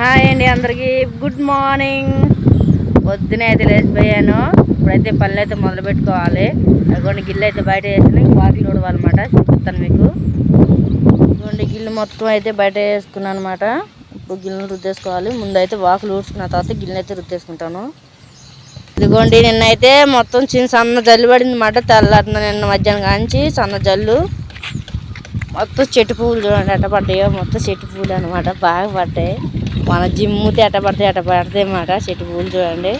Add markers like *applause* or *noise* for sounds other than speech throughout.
Hi అండి అందరికీ. Good morning పొద్దునే అయితే లేచిపోయాను. ఇప్పుడైతే పనులు అయితే మొదలు పెట్టుకోవాలి. అదిగోండి గిల్లు అయితే బయట వేసుకుని వాకిలు ఊడవాలన్నమాట. చూపిస్తాను మీకు. ఇదిగోండి గిల్లు మొత్తం అయితే బయట వేసుకున్నాను అనమాట ఇప్పుడు గిల్లును రుద్దేసుకోవాలి. ముందైతే వాకులు ఊడ్చుకున్న తర్వాత గిన్నె అయితే రుద్దేసుకుంటాను. ఇదిగోండి నిన్నైతే మొత్తం చిన్న సన్న జల్లు పడింది అనమాట తెల్లారిన నిన్న మధ్యాహ్నం కాంచి సన్న జల్లు. మొత్తం చెట్టు పువ్వులు చూడండి ఎట్ట పడ్డాయో మొత్తం చెట్టు పువ్వులు అనమాట బాగా పడ్డాయి. మన జిమ్ముతే ఎట్ట పడతాయి ఎట్ట పడతాయి అన్నమాట చెట్టు పువ్వులు చూడండి.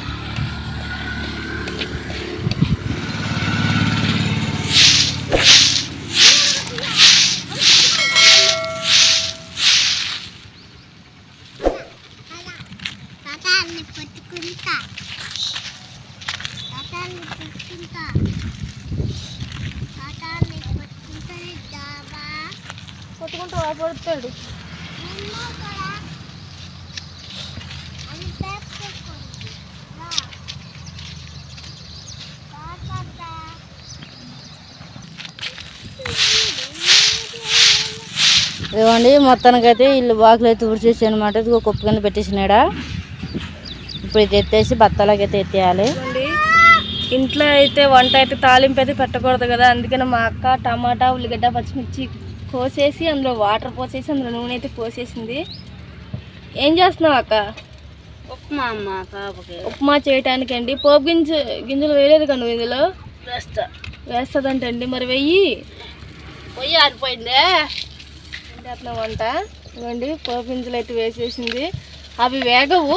కొట్టుకుంటూ పడుతాడు నిన్ను కూడా అని పెట్టుకోండి రా తాతా ఇదిగోండి మొత్తానికైతే ఇల్లు బాకులు అయితే ఊడ్చేసి అనమాట ఇదిగో కుప్ప కింద పెట్టేసినాడా ఇప్పుడు ఇది ఎత్తేసి బత్తాలకి అయితే ఎత్తేయాలి. ఇంట్లో అయితే వంట అయితే తాలింపు అయితే పెట్టకూడదు కదా. అందుకని మా అక్క టమాటా ఉల్లిగడ్డ పచ్చిమిర్చి కోసేసి అందులో వాటర్ పోసేసి అందులో నూనె అయితే పోసేసింది. ఏం చేస్తున్నావు అక్క? ఉప్మా అమ్మ ఉప్మా చేయటానికి అండి పోపు గింజ గింజలు వేయలేదు కదా నువ్వు ఇందులో? వేస్తా. వేస్తుందంటండి. మరి వెయ్యి పొయ్యి ఆరిపోయిందే? అంటే అట్లా వంట. ఇవ్వండి పోపు గింజలు అయితే వేసేసింది. అవి వేగవు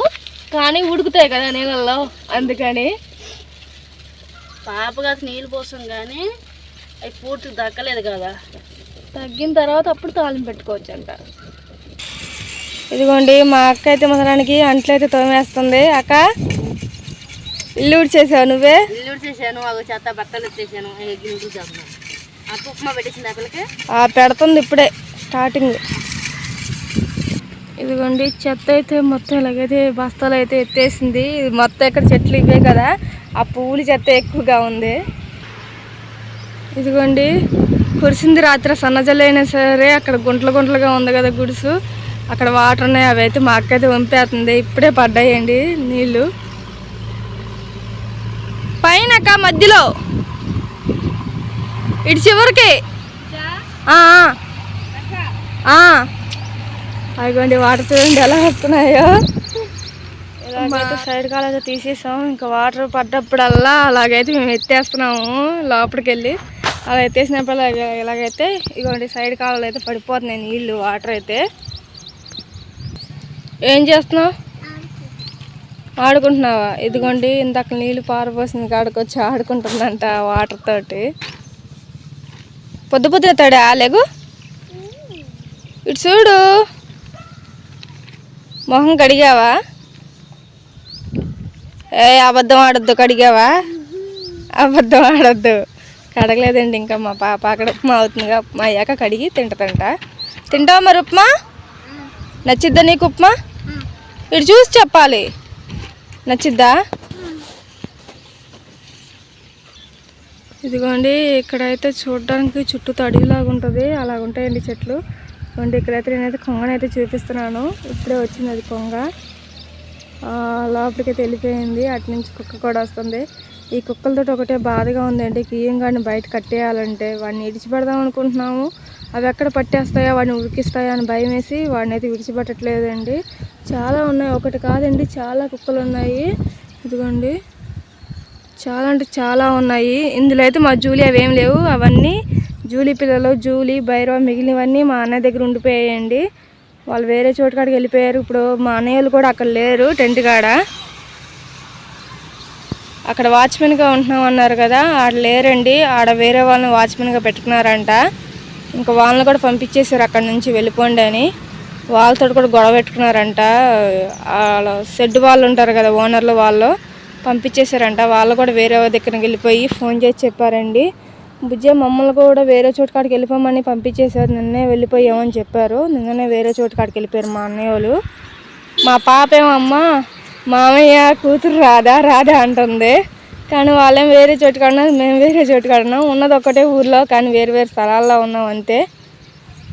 కానీ ఉడుకుతాయి కదా నీళ్ళల్లో అందుకని. పాపగా నీళ్ళు పోసాం కానీ అవి పూర్తిగా దక్కలేదు కదా. తగ్గిన తర్వాత అప్పుడు తాళం పెట్టుకోవచ్చు అంట ఇదిగోండి మా అక్క అయితే మొదలానికి అంట్లు అయితే తోమేస్తుంది. అక్క ఇల్లు ఊడ్చేసావు నువ్వే? ఇల్లు చేశాను అవి చెత్త బట్టలు చేస్తున్నాను. అక్క ఉప్మా పెట్టేసింది అక్కడికి? ఆ పెడుతుంది ఇప్పుడే. స్టార్టింగ్ ఇదిగోండి చెత్త అయితే మొత్తం ఇలాగైతే బస్తాలు అయితే ఎత్తేసింది. ఇది మొత్తం ఇక్కడ చెట్లు ఇవే కదా. ఆ పువ్వులు చెత్త ఎక్కువగా ఉంది. ఇదిగోండి కురిసింది రాత్రి సన్నజల్లైనా సరే అక్కడ గుంటలు గుంటలుగా ఉంది కదా గుడుసు. అక్కడ వాటర్ ఉన్నాయి అవి అయితే మా అక్క అయితే వంపేస్తుంది. ఇప్పుడే పడ్డాయండి నీళ్ళు పైన మధ్యలో. ఇటు చివరికి. అదిగోండి వాటర్ చూడండి ఎలా వస్తున్నాయో. ఇలాగైతే సైడ్ కాలైతే తీసేసాం ఇంకా వాటర్ పడ్డప్పుడల్లా అలాగైతే మేము ఎత్తేస్తున్నాము లోపలికి వెళ్ళి అలా ఎత్తేసినప్పుడు ఇలాగ ఇలాగైతే ఇగోండి సైడ్ కాలంలో అయితే పడిపోతున్నాయి నీళ్ళు వాటర్ అయితే. ఏం చేస్తున్నావు? ఆడుకుంటున్నావా? ఇదిగోండి ఇందాక నీళ్ళు పారిపోసింది కాడికి వచ్చి ఆడుకుంటుందంట వాటర్ తోటి. పొద్దు పొద్దున తడే? ఆలేగు ఇటు చూడు. మొహం కడిగావా? ఏ అబద్ధం ఆడొద్దు కడిగావా? అబద్ధం ఆడొద్దు. కడగలేదండి ఇంకా మా పాప. అక్కడ ఉప్మా అవుతుందిగా ఉప్మా అయ్యాక కడిగి తింటదంట. తింటావా మరి ఉప్మా? నచ్చిద్దా నీకు ఉప్మా? ఇటు చూసి చెప్పాలి. నచ్చిద్దా? ఇదిగోండి ఇక్కడైతే చూడడానికి చుట్టూ తడిలాగా ఉంటుంది అలాగ ఉంటాయండి చెట్లు. అండ్ ఇక్కడైతే నేనైతే కొంగనైతే చూపిస్తున్నాను. ఇప్పుడే వచ్చింది అది కొంగ. లోపలికి లోపలికైతే వెళ్ళిపోయింది. అటు నుంచి కుక్క కూడా వస్తుంది. ఈ కుక్కలతో ఒకటే బాధగా ఉందండి. కీయంగాని బయట కట్టేయాలంటే వాడిని విడిచిపెడదాం అనుకుంటున్నాము. అవి ఎక్కడ పట్టేస్తాయో వాడిని ఉరికిస్తాయో అని భయం వేసి వాడిని అయితే విడిచిపెట్టట్లేదండి. చాలా ఉన్నాయి. ఒకటి కాదండి. చాలా కుక్కలు ఉన్నాయి. ఇదిగోండి. చాలా అంటే చాలా ఉన్నాయి. ఇందులో అయితే మా జూలీ అవేం లేవు. అవన్నీ జూలీ పిల్లలు జూలీ భైరవ మిగిలినవన్నీ మా అన్నయ్య దగ్గర ఉండిపోయాయండి. వాళ్ళు వేరే చోటు కాడికి వెళ్ళిపోయారు. ఇప్పుడు మా అన్నయ్యలు కూడా అక్కడ లేరు టెంట్ కాడ. అక్కడ వాచ్మెన్గా ఉంటున్నాం అన్నారు కదా ఆడ లేరండి. ఆడ వేరే వాళ్ళని వాచ్మెన్గా పెట్టుకున్నారంట. ఇంకా వాళ్ళని కూడా పంపించేశారు అక్కడ నుంచి వెళ్ళిపోండి అని. వాళ్ళతో కూడా గొడవ పెట్టుకున్నారంట. వాళ్ళ షెడ్ వాళ్ళు ఉంటారు కదా ఓనర్లు వాళ్ళు. పంపించేశారంట. వాళ్ళు కూడా వేరే దగ్గరికి వెళ్ళిపోయి ఫోన్ చేసి చెప్పారండి. బుజ్జ మమ్మల్ని కూడా వేరే చోటు కాడికి వెళ్ళిపోమని పంపించేశారు. నిన్నే వెళ్ళిపోయామని చెప్పారు. నిన్ననే వేరే చోటు కాడికి వెళ్ళిపోయారు మా అన్నయ్య వాళ్ళు మా పాప ఏమమ్మా మామయ్య కూతురు రాదా రాదా అంటుంది. కానీ వాళ్ళేం వేరే చోటు కాడినా మేము వేరే చోటు కాడినా ఉన్నది ఒక్కటే ఊర్లో కానీ వేరు వేరు స్థలాల్లో ఉన్నాం అంతే.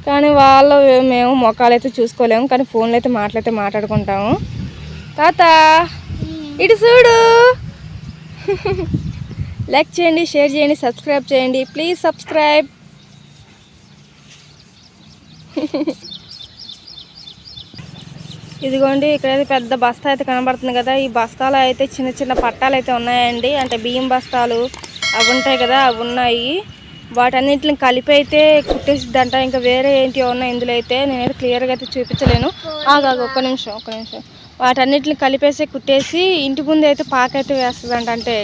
కానీ వాళ్ళు మేము మొక్కలు అయితే చూసుకోలేము కానీ ఫోన్లో అయితే మాట్లాడితే మాట్లాడుకుంటాము. తాత ఇటు చూడు. *laughs* లైక్ చేయండి షేర్ చేయండి సబ్స్క్రైబ్ చేయండి. ప్లీజ్ సబ్స్క్రైబ్ ఇదిగోండి ఇక్కడైతే పెద్ద బస్తా అయితే కనబడుతుంది కదా. ఈ బస్తాలో అయితే చిన్న చిన్న పట్టాలు అయితే ఉన్నాయండి. అంటే బియ్యం బస్తాలు అవి ఉంటాయి కదా అవి ఉన్నాయి. వాటన్నింటిని కలిపి అయితే కుట్టేసిద్దంట. ఇంకా వేరే ఏంటి ఉన్నాయి ఇందులో అయితే నేనైతే క్లియర్గా అయితే చూపించలేను. ఆగాగు ఒక్క నిమిషం ఒక్క నిమిషం. వాటన్నిటిని కలిపేసి కుట్టేసి ఇంటి ముందు అయితే పాక అయితే వేస్తుందంట. అంటే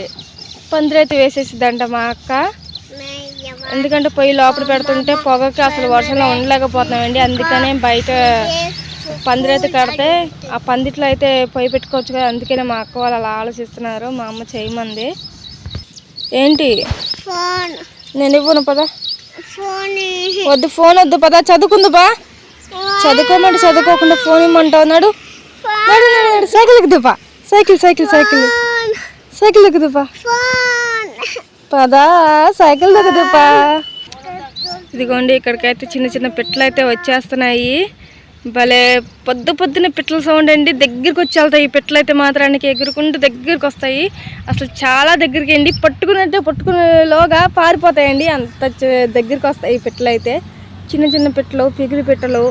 పందిరైతే వేసేసిద్దంట మా అక్క. ఎందుకంటే పొయ్యి లోపల పెడుతుంటే పొగకి అసలు వర్షంలో ఉండలేకపోతున్నామండి. అందుకనే బయట పందిరైతే కడితే ఆ పందిట్లో అయితే పొయ్యి పెట్టుకోవచ్చు కదా అందుకనే మా అక్క వాళ్ళు అలా ఆలోచిస్తున్నారు. మా అమ్మ చేయమంది. ఏంటి? నేను ఇవ్వను పదా. వద్దు ఫోన్ వద్దు పదా. చదువుకుంది బా చదువుకోమంటే చదువుకోకుండా ఫోన్ ఇమ్మంటావు. నాడు. సైకిల్కి దుబ్బా cycle cycle cycle. Cycle phone పదా సైకిల్ దొక్కుదుపా ఇదిగోండి ఇక్కడికైతే చిన్న చిన్న పిట్టలు అయితే వచ్చేస్తున్నాయి. భలే పొద్దు పొద్దున పిట్టల సౌండ్ అండి. దగ్గరికి వచ్చి వెళ్తాయి ఈ పిట్టలు అయితే మాత్రానికి ఎగురుకుంటూ దగ్గరికి వస్తాయి. అసలు చాలా దగ్గరికి అండి. పట్టుకున్నట్టే పట్టుకునేలోగా పారిపోతాయండి. అంత దగ్గరికి వస్తాయి ఈ పిట్టలు అయితే చిన్న చిన్న పిట్టలు పిగిలి పిట్టలు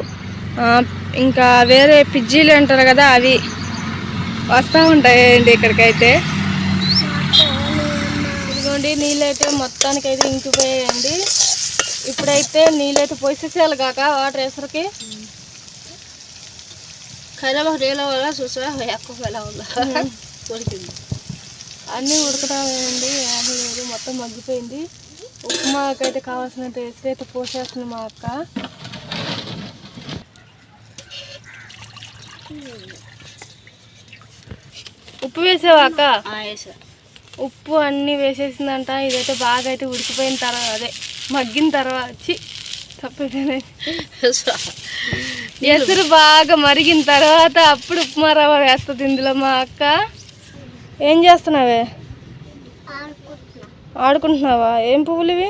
ఇంకా వేరే పిజ్జీలు అంటారు కదా అవి వస్తూ ఉంటాయండి ఇక్కడికైతే. ఇదిగోండి నీళ్ళైతే మొత్తానికి అయితే ఇంకిపోయాయండి. ఇప్పుడైతే నీళ్ళైతే పోసేసేయాలి కాక వాటర్ వేసరికి. ఖైరాబా రేల వల్ల చూసా ఎక్కువ దొరికింది అన్నీ ఉడకటాయండి ఏమీ లేదు మొత్తం మగ్గిపోయింది. ఉప్మాకైతే కావాల్సినంత ఎసురు అయితే పోసేస్తుంది మా అక్క. ఉప్పు వేసావా అక్క? వేసా. ఉప్పు అన్నీ వేసేసిందంట. ఇదైతే బాగా అయితే ఉడికిపోయిన తర్వాత అదే మగ్గిన తర్వాత. ఎసురు బాగా మరిగిన తర్వాత అప్పుడు ఉప్మా రవ్వ వేస్తుంది ఇందులో మా అక్క. ఏం చేస్తున్నావే? ఆడుకుంటున్నా. ఆడుకుంటున్నావా? ఏం పువ్వులు ఇవి?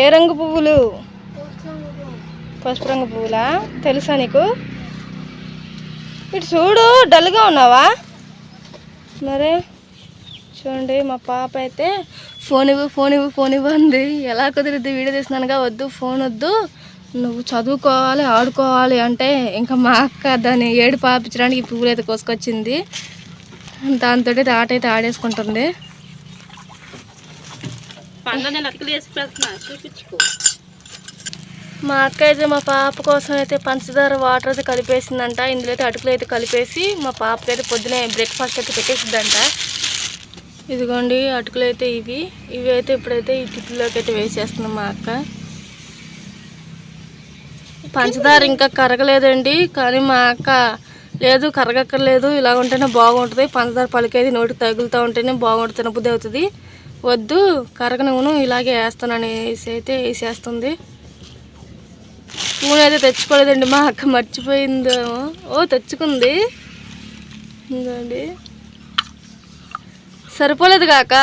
ఏ రంగు పువ్వులు? పసుపు రంగు పువ్వులా? తెలుసా నీకు? ఇటు చూడు డల్గా ఉన్నావా? మరే చూడండి మా పాప అయితే ఫోన్ ఇవ్వు ఫోన్ ఇవ్వు ఫోన్ ఇవ్వండి ఎలా కుదిరిద్ది వీడియో తీస్తున్నానుగా వద్దు ఫోన్ వద్దు. నువ్వు చదువుకోవాలి ఆడుకోవాలి అంటే ఇంకా మా అక్క దాన్ని ఏడు పాపించడానికి ఈ పువ్వులు అయితే కోసుకొచ్చింది. దాంతో ఆట అయితే ఆడేసుకుంటుంది. వేసి చూపించుకో. మా అక్క అయితే మా పాప కోసం అయితే పంచదార వాటర్ అయితే కలిపేసిందంట. ఇందులో అయితే అటుకులు అయితే కలిపేసి మా పాపకి అయితే పొద్దునే బ్రేక్ఫాస్ట్ అయితే పెట్టేసిద్దంట. ఇదిగోండి అటుకులు అయితే ఇవి. ఇవి అయితే ఇప్పుడైతే ఈ టిఫిన్లోకి అయితే వేసేస్తుంది మా అక్క. పంచదార ఇంకా కరగలేదండి కానీ మా అక్క లేదు కరగక్కర్లేదు. ఇలా ఉంటేనే బాగుంటుంది. పంచదార పలికేది నోటికి తగులుతూ ఉంటేనే బాగుంటుంది తినబుద్ధి అవుతుంది. వద్దు కరగనివ్వను ఇలాగే వేస్తాననేసి అయితే వేసేస్తుంది. స్పూన్ అయితే తెచ్చుకోలేదండి. మా అక్క మర్చిపోయిందేమో. ఓ తెచ్చుకుంది. ఇంకోండి సరిపోలేదు కాక.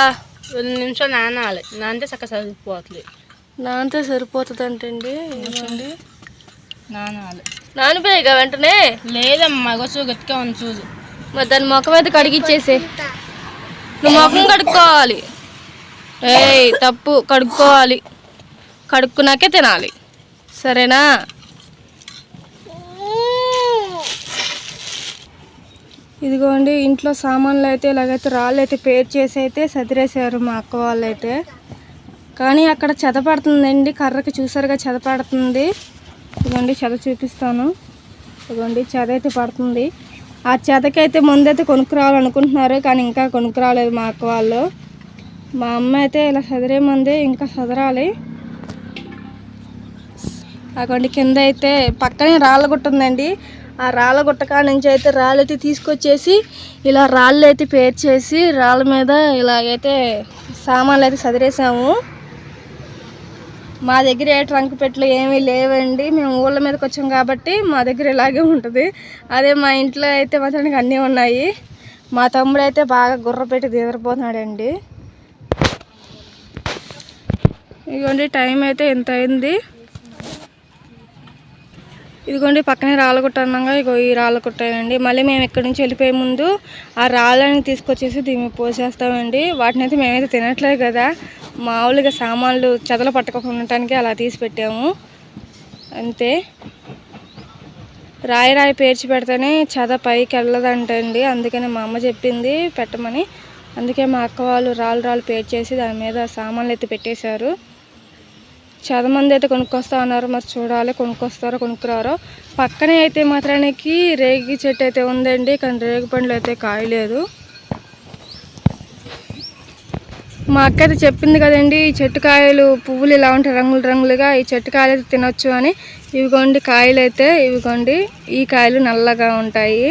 రెండు నిమిషాలు నానాలి. నానితే చక్కగా చదివిపోతుంది నాంతే సరిపోతుంది అంటండి ఏంటండి నానాలి నానిపోయాయిగా వెంటనే? లేదమ్మా గొచ్చు గట్టిగా ఉంది చూడు. మరి దాని ముఖం అయితే కడిగిచ్చేసే. నువ్వు ముఖం కడుక్కోవాలి. ఏయ్ తప్పు. కడుక్కోవాలి. కడుక్కున్నాకే తినాలి. సరేనా? ఇదిగోండి ఇంట్లో సామాన్లు అయితే ఇలాగైతే రాళ్ళు అయితే పేర్ చేసి అయితే సదిరేసారు మా అక్క వాళ్ళు అయితే కానీ అక్కడ చెదపడుతుందండి కర్రకి చూసారుగా చెద పడుతుంది. ఇదిగోండి చెద చూపిస్తాను. ఇదిగోండి చెద అయితే పడుతుంది. ఆ చెదకైతే ముందైతే కొనుక్కు రావాలనుకుంటున్నారు కానీ ఇంకా కొనుక్కు రాలేదు మా అక్క వాళ్ళు. మా అమ్మ అయితే ఇలా చదిరేమంది ముందే ఇంకా చదరాలి అక్కడ కింద అయితే పక్కనే రాళ్ళగుట్ట ఉందండి. ఆ రాళ్ళ గుట్ట కాడ నుంచి అయితే రాళ్ళు అయితే తీసుకొచ్చేసి ఇలా రాళ్ళు అయితే పేర్చేసి రాళ్ళ మీద ఇలాగైతే సామాన్లు అయితే సదిరేసాము. మా దగ్గర ఏ ట్రంక్ పెట్లు ఏమీ లేవండి. మేము ఊళ్ళ మీదకి వచ్చాం కాబట్టి మా దగ్గర ఇలాగే ఉంటుంది. అదే మా ఇంట్లో అయితే మాత్రానికి అన్నీ ఉన్నాయి. మా తమ్ముడు అయితే బాగా గుర్ర పెట్టి దిగరిపోతున్నాడండి ఇదిగోండి టైం అయితే ఎంత అయింది ఇదిగోండి పక్కనే రాళ్ళగుట్ట అన్నాగా ఇగో ఈ రాళ్ళగుట్టేనండి మళ్ళీ మేము ఎక్కడి నుంచి వెళ్ళిపోయే ముందు ఆ రాళ్ళని తీసుకొచ్చేసి దీన్ని పోసేస్తామండి. వాటిని అయితే మేమైతే తినట్లేదు కదా. మామూలుగా సామాన్లు చెదలు పట్టకుండా ఉండటానికి అలా తీసి పెట్టాము. అంతే. రాయి రాయి పేర్చి పెడితేనే చెద పైకి వెళ్ళదంటండి. అందుకని మా అమ్మ చెప్పింది పెట్టమని. అందుకే మా అక్క వాళ్ళు రాళ్ళు రాళ్ళు పేర్చేసి దాని మీద సామాన్లు అయితే పెట్టేశారు. చాలామంది అయితే కొనుక్కొస్తా అన్నారు మరి చూడాలి కొనుక్కొస్తారో కొనుక్కురారో. పక్కనే అయితే మాత్రానికి రేగి చెట్టు అయితే ఉందండి. కానీ రేగి పండ్లు అయితే కాయలేదు. మా అక్క అయితే చెప్పింది కదండి ఈ చెట్టు కాయలు పువ్వులు ఇలా ఉంటాయి రంగులు రంగులుగా ఈ చెట్టు కాయలు అయితే తినొచ్చు అని. ఇవిగోండి కాయలు అయితే ఇవిగోండి ఈ కాయలు నల్లగా ఉంటాయి.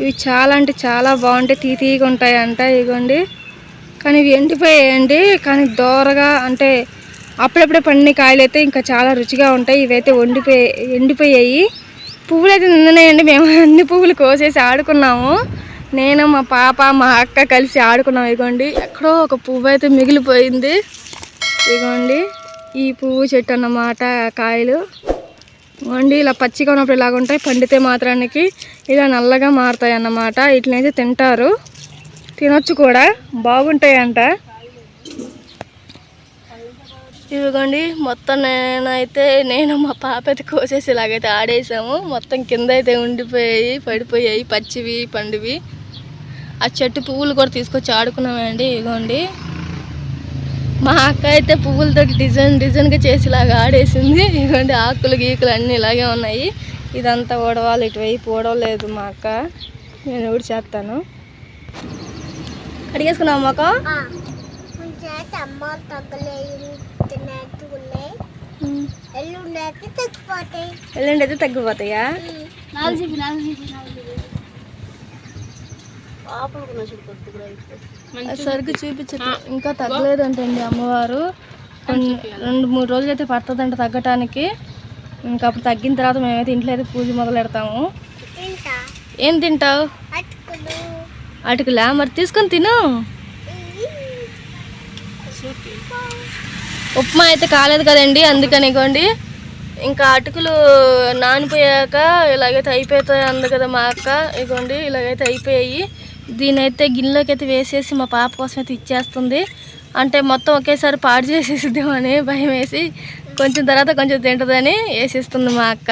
ఇవి చాలా అంటే చాలా బాగుంటాయి తీ తీగా ఉంటాయి అంట ఇదిగోండి కానీ ఇవి ఎండిపోయాయండి. కానీ దోరగా అంటే అప్పుడప్పుడే పండిన కాయలు అయితే ఇంకా చాలా రుచిగా ఉంటాయి. ఇవైతే వండిపోయి ఎండిపోయాయి. పువ్వులు అయితే నిన్ననేయండి మేము అన్ని పువ్వులు కోసేసి ఆడుకున్నాము. నేను మా పాప మా అక్క కలిసి ఆడుకున్నాం. ఇదిగోండి ఎక్కడో ఒక పువ్వు అయితే మిగిలిపోయింది. ఇదిగోండి ఈ పువ్వు చెట్టు అన్నమాట కాయలు. ఇగోండి ఇలా పచ్చిగా ఉన్నప్పుడు ఇలాగ ఉంటాయి. పండితే మాత్రానికి ఇలా నల్లగా మారుతాయి అన్నమాట. వీటినైతే తింటారు. తినొచ్చు కూడా. బాగుంటాయంట. ఇదిగోండి మొత్తం నేనైతే నేను మా పాప అయితే కోసేసి ఇలాగైతే ఆడేసాము. మొత్తం కింద అయితే ఉండిపోయాయి పడిపోయాయి పచ్చివి పండువి. ఆ చెట్టు పువ్వులు కూడా తీసుకొచ్చి ఆడుకున్నామండి ఇదిగోండి. మా అక్క అయితే పువ్వులతో డిజైన్ డిజైన్గా చేసి ఇలాగ ఆడేసింది. ఇదిగోండి ఆకులు గీకులు అన్నీ ఇలాగే ఉన్నాయి. ఇదంతా ఓడవాలి ఇటువైపు ఓడవలేదు మా అక్క. నేను ఊడి చేస్తాను. కడిగేసుకున్నావు మాకు అమ్మ తగ్గలేదు ఎల్లుండైతే తగ్గిపోతాయి. ఎల్లుండి అయితే తగ్గిపోతాయా నాలుగు నాలుగు నాలుగు. సరిగ్గా చూపించట్లేదు ఇంకా తగ్గలేదంటండి అమ్మవారు. రెండు మూడు రోజులు అయితే పడుతుందంట తగ్గటానికి. ఇంకా అప్పుడు తగ్గిన తర్వాత మేమైతే ఇంట్లో అయితే పూజ మొదలు పెడతాము ఏం తింటావు? అటుకులు. అటుకులా? మరి తీసుకొని తిను. ఉప్మా అయితే కాలేదు కదండి అందుకని ఇగోండి. ఇంకా అటుకులు నానిపోయాక ఇలాగైతే అయిపోతాయి అంది కదా మా అక్క. ఇగోండి ఇలాగైతే అయిపోయాయి. దీనైతే గిన్నెలోకి అయితే వేసేసి మా పాప కోసం అయితే ఇచ్చేస్తుంది. అంటే మొత్తం ఒకేసారి పాడు చేసేసిద్దామని భయం వేసి కొంచెం తర్వాత కొంచెం తింటుందని వేసేస్తుంది మా అక్క.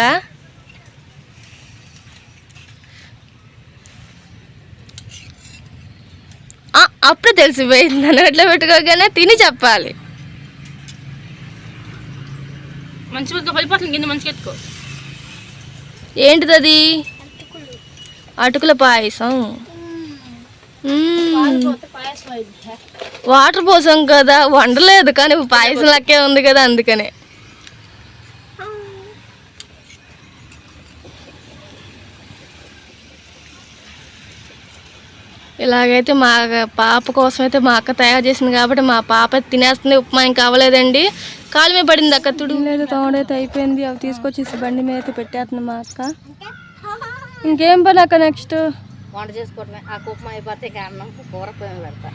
అప్పుడే తెలిసిపోయింది. నన్ను ఎట్లా పెట్టుకోగానే తిని చెప్పాలి. మంచి ఉడక పడిపోతుంది కింద మంచిగా ఎత్తుకో. ఏంటిది అది అటుకుల పాయసం? మ్మ్. పాయసం అయితే వాటర్ పోసాం కదా వండలేదు కానీ పాయసం లెక్కే ఉంది కదా అందుకనే. ఇలాగైతే మా పాప కోసం అయితే మా అక్క తయారు చేసింది కాబట్టి మా పాప తినేస్తుంది ఉప్మా ఇంకా అవ్వలేదండి. కాలు మీద పడింది అక్క తుడు. లేదు తోడైతే అయిపోయింది. అవి తీసుకొచ్చేసి బండి మీద అయితే పెట్టేస్తుంది మా అక్క. ఇంకేం పని అక్క నెక్స్ట్ వంట చేసుకోవటమే ఆ కుప్పం అయిపోతే అన్నం కూర పెడతా.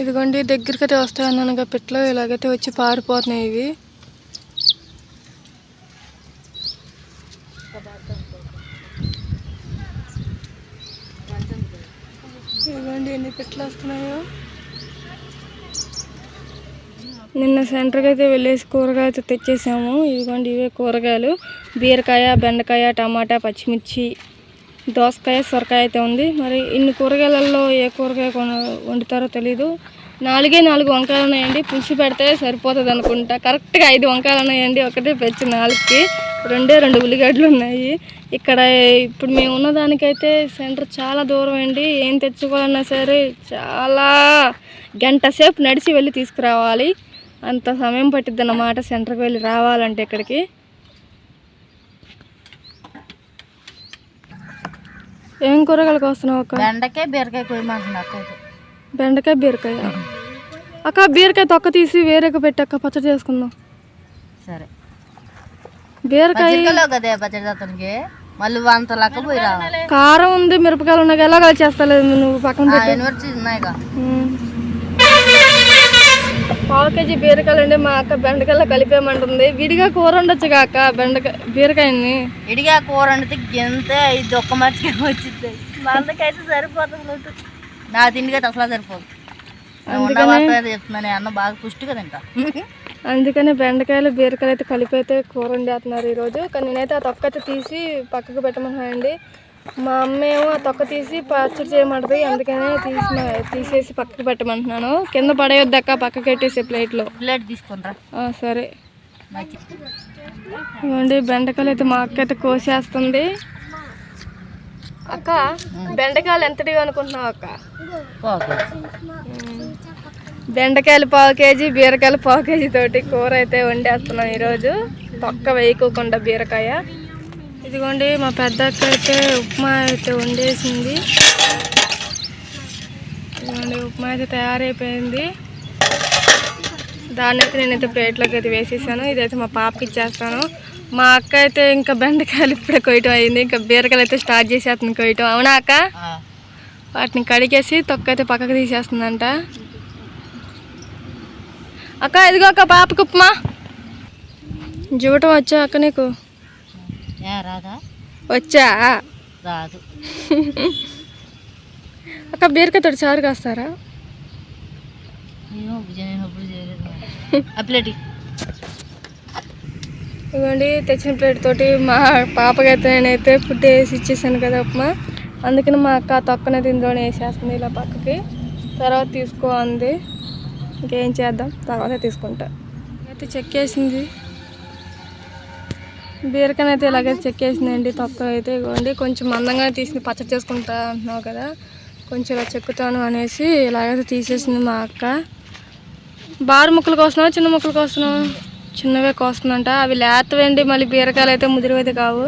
ఇదిగోండి దగ్గరికైతే వస్తాయి అన్నానుగా పెట్లో ఇలాగైతే వచ్చి పారిపోతున్నాయి ఇవి ఇదిగోండి ఎన్ని పెట్లు వస్తున్నాయో? నిన్న సెంటర్కి అయితే వెళ్ళేసి కూరగాయ అయితే తెచ్చేసాము. ఇదిగోండి ఇవే కూరగాయలు. బీరకాయ బెండకాయ టమాటా పచ్చిమిర్చి దోసకాయ సొరకాయ అయితే ఉంది. మరి ఇన్ని కూరగాయలలో ఏ కూరగాయ వండుతారో తెలీదు. నాలుగే నాలుగు వంకాయలు ఉన్నాయండి. పులుసు పెడితే సరిపోతుంది అనుకుంటా. కరెక్ట్గా ఐదు వంకాయలు ఉన్నాయండి. ఒకటే పెంచి నాలుగుకి. రెండే రెండు ఉల్లిగడ్డలు ఉన్నాయి. ఇక్కడ ఇప్పుడు మేము ఉన్న దానికైతే సెంటర్ చాలా దూరం అండి. ఏం తెచ్చుకోవాలన్నా సరే చాలా గంట సేపు నడిచి వెళ్ళి తీసుకురావాలి. అంత సమయం పట్టిద్ది అన్నమాట సెంటర్కి వెళ్ళి రావాలంటే ఇక్కడికి. ఏం కూరగాయలకు వస్తున్నావు అక్క? బెండకాయ బీరకాయ కొయ్యమంటున్నా అక్కయితే బెండకాయ బీరకాయ. అక్క బీరకాయ తొక్క తీసి వేరేగా పెట్టి అక్క పచ్చడి చేసుకుందాం. సరే. బీరకాయ పచ్చికలో కదే పచ్చడి అతనికి మళ్ళీ అంత లెక్క పోయి రావాలి కారం ఉంది మిరపకాయలు ఉన్నాయి ఎలా కలిసి చేస్తలేదు నువ్వు పక్కన యూనివర్సిటీ ఉన్నాయిగా. పావు కేజీ బీరకాయలు అండి మా అక్క బెండకాయలు కలిపేయమంటుంది. విడిగా కూర ఉండొచ్చు కాక బెండకాయ బీరకాయని? ఇడిగా కూర వండితే గింత ఇది ఒక్క మర్చిగా వచ్చింది. మందకైతే సరిపోతుంది లొట్టు. నా తిండికి అయితే అసలు సరిపోదు. చెప్తున్నాను. నేను అన్న బాగా పుష్టిగా తింటా. అందుకని బెండకాయలు బీరకాయలు అయితే కలిపి అయితే కూర వండేస్తున్నారు ఈరోజు. కానీ నేనైతే ఆ తొక్క అయితే తీసి పక్కకు పెట్టమన్నానండి. మా అమ్మ ఏమో ఆ తొక్క తీసి పచ్చడి చేయమంటది అందుకనే తీసి తీసేసి పక్కకు పెట్టమంటున్నాను. కింద పడేయొద్దక్క పక్కకి పెట్టేసి ప్లేట్లో. ప్లేట్ తీసుకుంటా సరే. ఇవ్వండి బెండకాయలు అయితే మా అక్క అయితే కోసేస్తుంది. అక్క బెండకాయలు ఎంతటివి అనుకుంటున్నావు అక్క? బెండకాయలు పావు కేజీ బీరకాయలు పావు కేజీ తోటి కూర అయితే వండేస్తున్నాం ఈరోజు. తొక్క వేయకోకుండా బీరకాయ. ఇదిగోండి మా పెద్ద అక్క అయితే ఉప్మా అయితే వండేసింది. ఇదిగోండి ఉప్మా అయితే తయారైపోయింది. దాన్ని అయితే నేనైతే ప్లేట్లోకి అయితే వేసేసాను. ఇదైతే మా పాపకి ఇచ్చేస్తాను. మా అక్క అయితే ఇంకా బెండకాయలు ఇప్పుడే కొయ్యటం అయింది. ఇంకా బీరకాయలు అయితే స్టార్ట్ చేసేస్తుంది కొయ్యటం. అవునా అక్క? వాటిని కడిగేసి తొక్క అయితే పక్కకు తీసేస్తుందంట. అక్క ఇదిగో అక్క పాపకి ఉప్మా. జూటం వచ్చా అక్క నీకు? రాదా? వచ్చా? రాదు. అక్క బీరకాయ తోటి చారు కాస్తారా? ప్లేట్. ఇవ్వండి తెచ్చిన ప్లేట్ తోటి మా పాపకైతే నేనైతే ఫుడ్ వేసి ఇచ్చేసాను కదా ఉప్మా. అందుకని మా అక్క ఆ తొక్కనైతే ఇందులోనే వేసేస్తుంది ఇలా పక్కకి. తర్వాత తీసుకో అంది. ఇంకేం చేద్దాం? తర్వాత తీసుకుంటా. అయితే చెక్కేసింది బీరకాయ అయితే ఇలాగైతే చెక్కేసిందండి తొక్క అయితే ఇవ్వండి కొంచెం మందంగా తీసి పచ్చడి చేసుకుంటా అంటున్నావు కదా. కొంచెం ఇలా చెక్కుతాను అనేసి ఇలాగైతే తీసేసింది మా అక్క. బారు ముక్కలు కోస్తున్నావా చిన్న ముక్కలు కోస్తున్నావా? చిన్నవే కోస్తుందంట. అవి లేతవండి మళ్ళీ బీరకాయలు అయితే ముదిరివైతే కావు.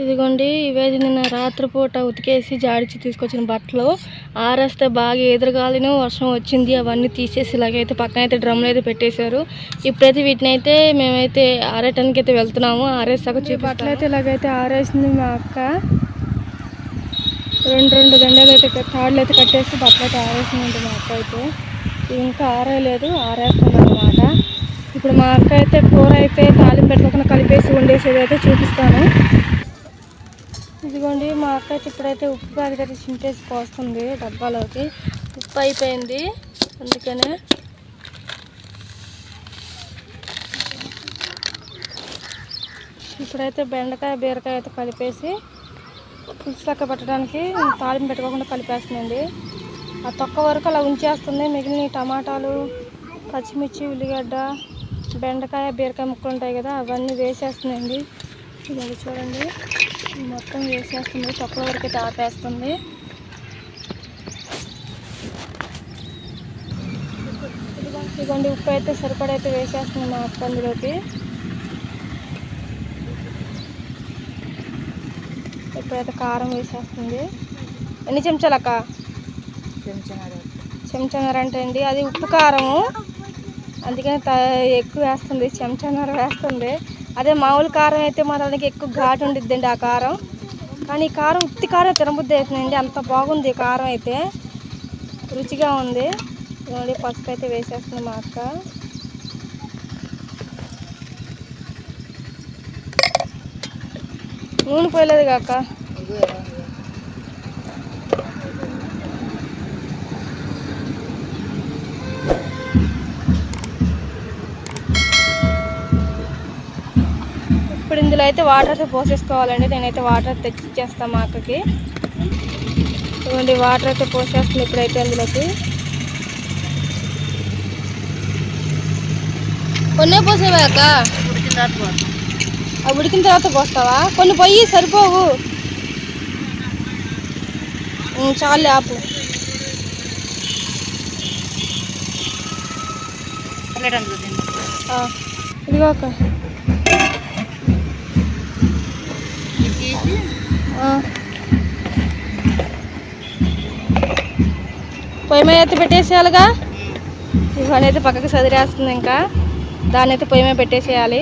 ఇదిగోండి ఇవేది నిన్న రాత్రిపూట ఉతికేసి జాడిచి తీసుకొచ్చిన బట్టలు. ఆరేస్తే బాగా ఎదురుగాలిన వర్షం వచ్చింది అవన్నీ తీసేసి ఇలాగైతే పక్కన అయితే డ్రమ్లు అయితే పెట్టేశారు. ఇప్పుడైతే వీటిని అయితే మేమైతే ఆరేయటానికి అయితే వెళ్తున్నాము. ఆరేసాక బట్టలు అయితే ఇలాగైతే ఆరేసింది మా అక్క. రెండు రెండు దండలు అయితే తాళ్ళు అయితే కట్టేసి బట్టలు అయితే ఆరేసిందండి మా అక్క అయితే. ఇంకా ఆరేయలేదు ఆరేస్తుంది అనమాట ఇప్పుడు మా అక్క అయితే కూర అయితే తాలింపు పెట్టుకోకుండా కలిపేసి వండేసేది అయితే చూపిస్తాను. ఇదిగోండి మా అక్క అయితే ఇప్పుడైతే ఉప్పు ప్యాకెట్ అయితే చింపేసి పోస్తుంది డబ్బాలోకి. ఉప్పు అయిపోయింది అందుకనే. ఇప్పుడైతే బెండకాయ బీరకాయ అయితే కలిపేసి పులుసు లెక్క పెట్టడానికి తాలింపు పెట్టుకోకుండా కలిపేస్తుందండి. ఆ తొక్క వరకు అలా ఉంచేస్తుంది మిగిలిన టమాటాలు పచ్చిమిర్చి ఉల్లిగడ్డ బెండకాయ బీరకాయ ముక్కలు ఉంటాయి కదా అవన్నీ వేసేస్తుందండి. ఇదిగోండి చూడండి. మొత్తం వేసేస్తుంది. తొక్కల వరకు అయితే ఆపేస్తుంది. ఇదిగోండి ఉప్పు అయితే సరిపడైతే వేసేస్తుంది మా అక్క అందులోకి. ఇప్పుడైతే కారం వేసేస్తుంది. ఎన్ని చెంచాలు అక్క? చెంచాడు చెంచాన్నర అంటే అండి అది ఉప్పు కారము. అందుకని త ఎక్కువ వేస్తుంది. చెంచాన్నర వేస్తుంది. అదే మామూలు కారం అయితే మాత్రానికి ఎక్కువ ఘాటు ఉండిద్దండి ఆ కారం. కానీ ఈ కారం ఉత్తి కారం తినబుద్ధి అవుతుందండి. అంత బాగుంది ఈ కారం అయితే. రుచిగా ఉంది. ఇదిగోండి పసుపు అయితే వేసేస్తుంది మా అక్క. నూనె పోయలేదు కాక అయితే వాటర్ అయితే పోసేసుకోవాలండి. నేనైతే వాటర్ తెచ్చి ఇచ్చేస్తాను మా అక్కకి. ఇవ్వండి వాటర్ అయితే పోసేస్తుంది ఇప్పుడైతే అందులోకి. కొన్నే పోసేవా అక్క. అవి ఉడికిన తర్వాత పోస్తావా? కొన్ని పొయ్యి సరిపోవు. చాలు ఆపు. ఇదిగో అక్క ఇది తీసి ఆ. పొయ్యి మీద అయితే పెట్టేసేయాలిగా. ఇవన్నీ అయితే పక్కకి సదిరేస్తుంది ఇంకా. దాన్ని అయితే పొయ్యి మీద పెట్టేసేయాలి.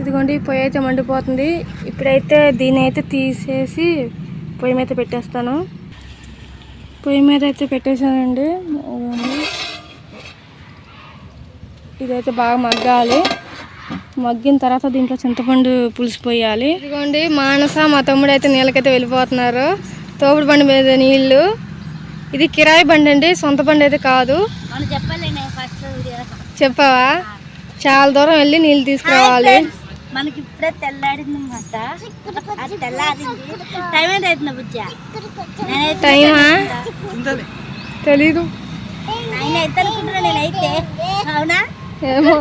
ఇదిగోండి పొయ్యి అయితే మండిపోతుంది. ఇప్పుడైతే దీన్ని అయితే తీసేసి పొయ్యి మీద పెట్టేస్తాను. పొయ్యి మీద అయితే పెట్టేశానండి. ఇదైతే బాగా మగ్గాలి. మగ్గిన తర్వాత దీంట్లో చింతపండు పులుసు పోయాలి. ఇదిగోండి మానస మా తమ్ముడు అయితే నీళ్ళకైతే వెళ్ళిపోతున్నారు. తోపుడు బండి మీద నీళ్ళు. ఇది కిరాయి బండి అండి సొంత బండి అయితే కాదు. మనం చెప్పాలి నేను ఫస్ట్ వీడియో చెప్పావా? చాలా దూరం వెళ్ళి నీళ్ళు తీసుకురావాలి. మనకి ఇప్పుడే తెల్లాడింది అనమాట అది తెల్లారింది. టైం ఎంత అవుతుంది బుజ్జ? నేనైతే టైమా తెలీదు. ఆయన అయితే అనుకుంటున్నా నేనైతే. అవునా? ఏమో.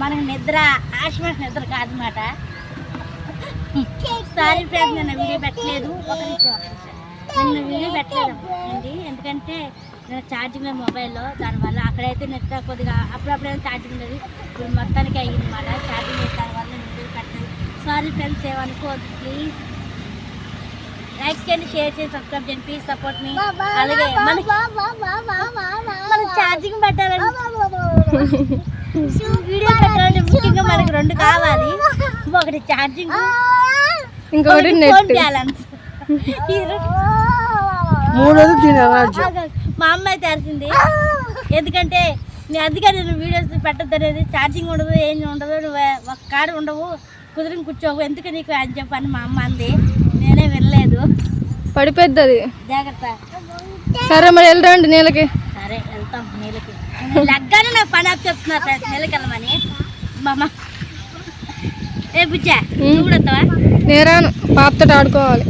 మనకు నిద్ర ఆశ్వాస నిద్ర కాదనమాట. సారీ ఫ్రెండ్స్ నేను వీడియో పెట్టలేదు. ఒక నిమిషం నేను వీడియో పెట్టలేదు అండి. ఎందుకంటే నేను ఛార్జింగ్ లేదు మొబైల్లో దానివల్ల అక్కడైతే నిద్ర కొద్దిగా అప్పుడప్పుడే ఛార్జింగ్ ఉండేది. ఇప్పుడు మొత్తానికి అయ్యింది మాట ఛార్జింగ్ దానివల్ల వీడియో పెట్టలేదు సారీ ఫ్రెండ్స్ ఏమనుకోవద్దు. ప్లీజ్ లైక్ చేయండి షేర్ చేయండి సబ్స్క్రైబ్ చేయండి ప్లీజ్ సపోర్ట్ మీ అలాగే మనకి మనం ఛార్జింగ్ పెట్టాలండి వీడియో పెట్టాలంటే ముఖ్యంగా మనకి రెండు కావాలి ఒకటి ఛార్జింగ్ ఇంకొకటి నెట్ బ్యాలెన్స్ ఈ రెండు- మూడోది దీని. మా అమ్మ అయితే అరిసింది ఎందుకంటే నేను అందుకే నేను వీడియోస్ పెట్టద్దు అనేది ఛార్జింగ్ ఉండదు ఏం ఉండదు నువ్వు ఒక కాడ ఉండవు కుదిరిని కూర్చోవు ఎందుకు నీకు అని చెప్పని మా అమ్మ అంది పడిపోద్ది సరే మరి వెళ్ళరండి నీళ్ళకి సరే వెళ్తాం నీళ్ళకి లగ్గానే నాకు పని చెప్తున్నారు ఫ్రెండ్స్ నీళ్ళకి వెళ్ళమని. మా అమ్మ ఏ బుజ్జా నువ్వు కూడా వస్తావా నేరాను పాపతో ఆడుకోవాలి.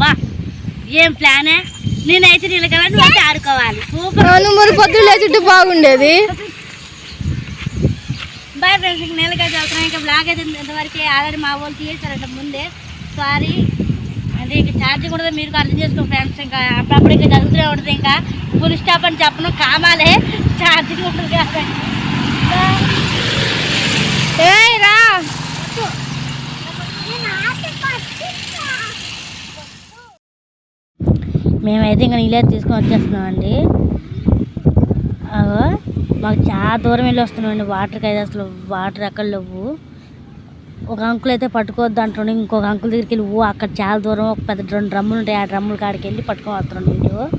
బా ఏం ప్లానే? నేనైతే నీళ్ళకి వెళ్ళాలి ఆడుకోవాలి. సూపర్. నువ్వు మరి పొద్దున్న లేచుంటే బాగుండేది. బాయ్ ఫ్రెండ్స్ నెలకైతే వెళ్తున్నాం. ఇంకా బ్లాగ్ అయితే ఇంతవరకు ఆల్రెడీ మా వాళ్ళు తీసారంట ముందే. సారీ అంటే ఇంకా ఛార్జింగ్ కూడా మీరు అర్థం చేసుకో ఫ్రెండ్స్ ఇంకా అప్పుడప్పుడు ఇంకా జరుగుతూనే ఉంటుంది ఇంకా ఫుల్ స్టాప్ అని చెప్పను కామాలే చార్జింగ్ ఉంటుంది కాబట్టి. రా. మేమైతే ఇంకా నీళ్ళే తీసుకొని వచ్చేస్తున్నామండి మాకు చాలా దూరం వెళ్ళి వస్తున్నాం అండి వాటర్కి అయితే అసలు వాటర్ ఎక్కడ లేవు. ఒక అంకుల్ అయితే పట్టుకోవద్దు అంటుండే ఇంకొక అంకుల్ దగ్గరికి వెళ్ళి ఓ అక్కడ చాలా దూరం ఒక పెద్ద రెండు డ్రమ్ములు ఉంటాయి. ఆ డ్రమ్ముల కాడికి వెళ్ళి పట్టుకొని వస్తున్నాం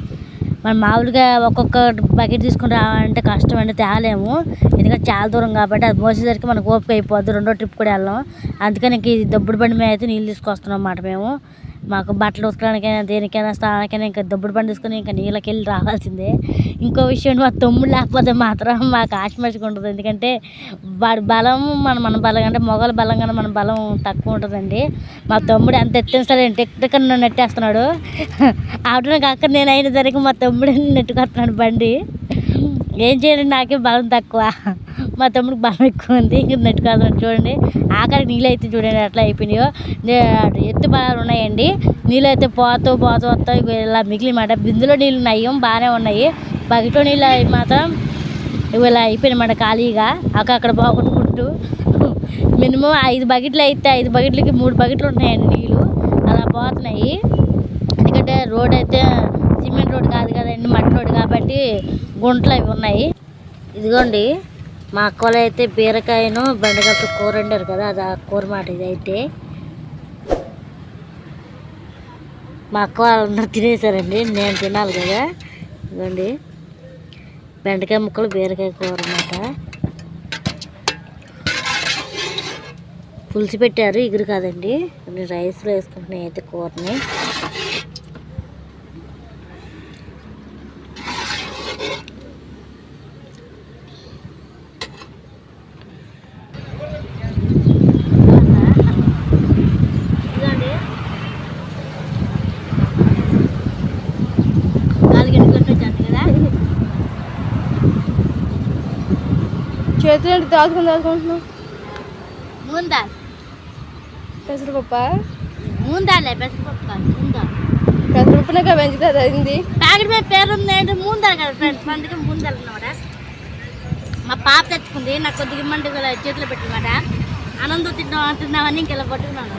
మనం మామూలుగా ఒక్కొక్క బకెట్ తీసుకుని రావాలంటే కష్టం అండి తేలేము. ఎందుకంటే చాలా దూరం కాబట్టి అది మోసేసరికి మనకు ఓపిక అయిపోద్ది. రెండో ట్రిప్ కూడా వెళ్ళాం. అందుకని ఇంక ఈ దొబ్బుడు బండి మీద అయితే నీళ్ళు తీసుకొస్తున్నాం అన్నమాట మేము. మాకు బట్టలు ఉతకడానికైనా దేనికైనా స్నానానికైనా ఇంకా దొబ్బుడు బండి ఇంకా నీళ్ళకి వెళ్ళి రావాల్సిందే. ఇంకో విషయం మా తమ్ముడు లేకపోతే మాత్రం మాకు ఆశమర్చిగా ఉంటుంది ఎందుకంటే వాడి బలం మన మన బలం అంటే మొగల బలం కన్నా మన బలం తక్కువ ఉంటుందండి. మా తమ్ముడు ఎంత ఎత్తిన సరే టెక్నిక్ నన్ను నెట్టేస్తున్నాడు. *laughs* ఆవిడ కాక నేను అయిన సరికి మా తమ్ముడు నెట్టుకొస్తున్నాడు బండి. ఏం చేయాలి? నాకే బలం తక్కువ. మా తమ్ముడికి బలం ఎక్కువ ఉంది. ఇంక కాదు చూడండి. ఆఖరి నీళ్ళు అయితే చూడండి అట్లా అయిపోయినాయో. ఎత్తు బలాలు ఉన్నాయండి. నీళ్ళు అయితే పోతూ పోతూ వస్తాయి. ఇలా మిగిలినమాట. బిందులో నీళ్ళు ఉన్నాయి. బాగానే ఉన్నాయి. బకెట్లో నీళ్ళు మాత్రం ఇవి ఇలా అయిపోయినమాట ఖాళీగా. అక్కడ అక్కడ పోగొట్టుకుంటూ. మినిమం ఐదు బకెట్లు అయితే ఐదు బకెట్లకి మూడు బకెట్లు ఉన్నాయండి నీళ్ళు. అలా పోతున్నాయి. ఎందుకంటే రోడ్ అయితే సిమెంట్ రోడ్ కాదు కదండి మట్టి రోడ్ కాబట్టి గుంటలు అవి ఉన్నాయి. ఇదిగోండి మా అక్క అయితే బీరకాయను బెండకాయతో కూర వండారు కదా అది ఆ కూర మాట ఇదైతే. మా అక్క వాళ్ళందరూ తినేసారండి నేను తినాలి కదా. ఇదిగోండి బెండకాయ ముక్కలు బీరకాయ కూర అన్నమాట. పులుసు పెట్టారు ఇగురు కాదండి. రైస్లో వేసుకుంటున్నాయి అయితే కూరని ఇదిగోండి. నాలుగు గంటలకు వచ్చాను కదా చేతులు దాచుకుని దాచుకుంటున్నావు? ముందా? పెసరపప్ప? ముందాలే పెసరపప్పు కాదు ముందా. పెసరపప్పునక పెంచుతుంది అయింది. ప్యాకెట్ మీద పేరు ఉంది అంటే ముందాలి కదా ఫ్రెండ్స్ అందుకే ముందాలి అన్నమాట మా పాప తెచ్చుకుంది నాకు కొద్దిగా ఇమ్మంటే చేతిలో పెట్టినమాట. ఆనందం తింటాం తిందామని ఇంకెలా పట్టుకున్నాను.